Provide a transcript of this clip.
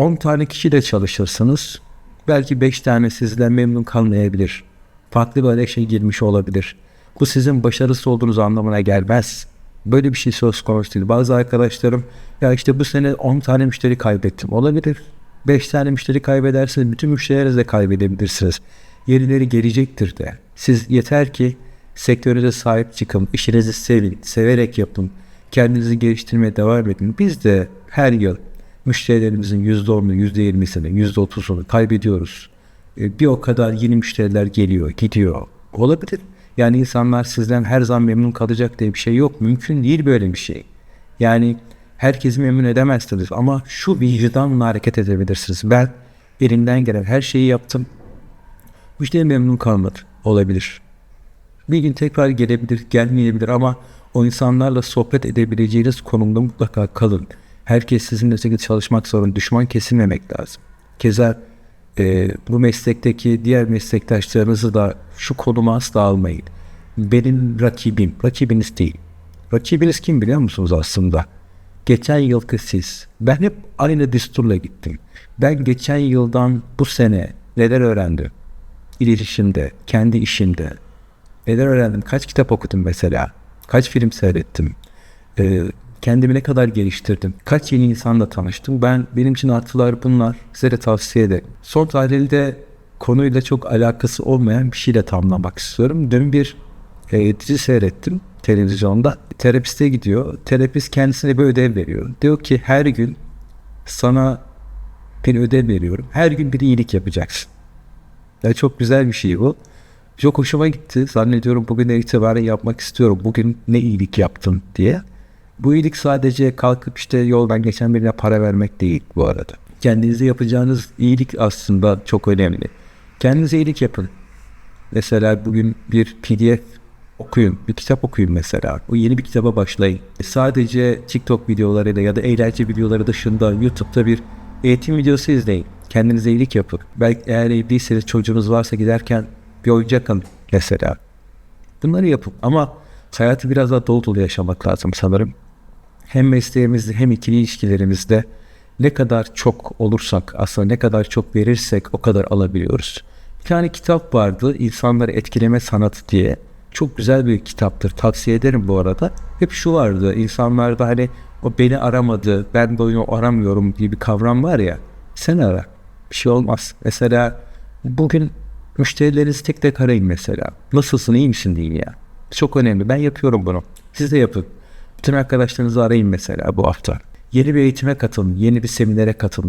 10 tane kişiyle çalışırsınız. Belki 5 tane sizden memnun kalmayabilir. Farklı bir arayışa girmiş olabilir. Bu sizin başarısız olduğunuz anlamına gelmez. Böyle bir şey söz konusu değil. Bazı arkadaşlarım ya işte bu sene 10 tane müşteri kaybettim. Olabilir. 5 tane müşteri kaybederseniz bütün müşterilerinizi de kaybedebilirsiniz. Yerileri gelecektir de. Siz yeter ki sektörünüze sahip çıkın, işinizi sevin, severek yapın, kendinizi geliştirmeye devam edin. Biz de her yıl müşterilerimizin %10'unu, %20'sini, %30'unu kaybediyoruz. E, Bir o kadar yeni müşteriler geliyor, gidiyor. Olabilir. Yani insanlar sizden her zaman memnun kalacak diye bir şey yok. Mümkün değil böyle bir şey. Yani herkesi memnun edemezsiniz ama şu vicdanla hareket edebilirsiniz. Ben elimden gelen her şeyi yaptım. Müşteri memnun kalmadı. Olabilir. Bir gün tekrar gelebilir, gelmeyebilir ama o insanlarla sohbet edebileceğiniz konumda mutlaka kalın. Herkes sizinle sürekli çalışmak zorunda. Düşman kesilmemek lazım. Keza e, bu meslekteki diğer meslektaşlarınızı da şu konuma asla almayın. Benim rakibim, rakibiniz değil. Rakibiniz kim biliyor musunuz aslında? Geçen yılki siz. Ben hep aynı düsturla gittim. Ben geçen yıldan bu sene neler öğrendim? İletişimde, kendi işimde. Neler öğrendim? Kaç kitap okudum mesela? Kaç film seyrettim? Ee, kendimi ne kadar geliştirdim? Kaç yeni insanla tanıştım? Ben benim için artılar bunlar. Size de tavsiye ederim. Son tahlilde konuyla çok alakası olmayan bir şeyle tamamlamak istiyorum. Dün bir e, dizi seyrettim televizyonda. Terapiste gidiyor. Terapist kendisine bir ödev veriyor. Diyor ki her gün sana bir ödev veriyorum. Her gün bir iyilik yapacaksın. Ya çok güzel bir şey bu. Çok hoşuma gitti. Zannediyorum bugünden itibaren yapmak istiyorum. Bugün ne iyilik yaptın diye. Bu iyilik sadece kalkıp işte yoldan geçen birine para vermek değil bu arada. Kendinize yapacağınız iyilik aslında çok önemli. Kendinize iyilik yapın. Mesela bugün bir PDF okuyun, bir kitap okuyun mesela. O yeni bir kitaba başlayın. Sadece TikTok videolarıyla ya da eğlence videoları dışında YouTube'da bir eğitim videosu izleyin. Kendinize iyilik yapın. Belki eğer evliyseniz çocuğunuz varsa giderken bir oyuncak alın mesela. Bunları yapın ama hayatı biraz daha dolu dolu yaşamak lazım sanırım. Hem mesleğimizde hem ikili ilişkilerimizde ne kadar çok olursak aslında ne kadar çok verirsek o kadar alabiliyoruz. Bir tane kitap vardı insanları etkileme sanatı diye. Çok güzel bir kitaptır tavsiye ederim bu arada. Hep şu vardı insanlarda hani o beni aramadı ben de onu aramıyorum diye bir kavram var ya sen ara bir şey olmaz. Mesela bugün müşterilerinizi tek tek arayın mesela. Nasılsın iyi misin deyin ya. Çok önemli ben yapıyorum bunu. Siz de yapın. Bütün arkadaşlarınızı arayın mesela bu hafta. Yeni bir eğitime katılın, yeni bir seminere katılın.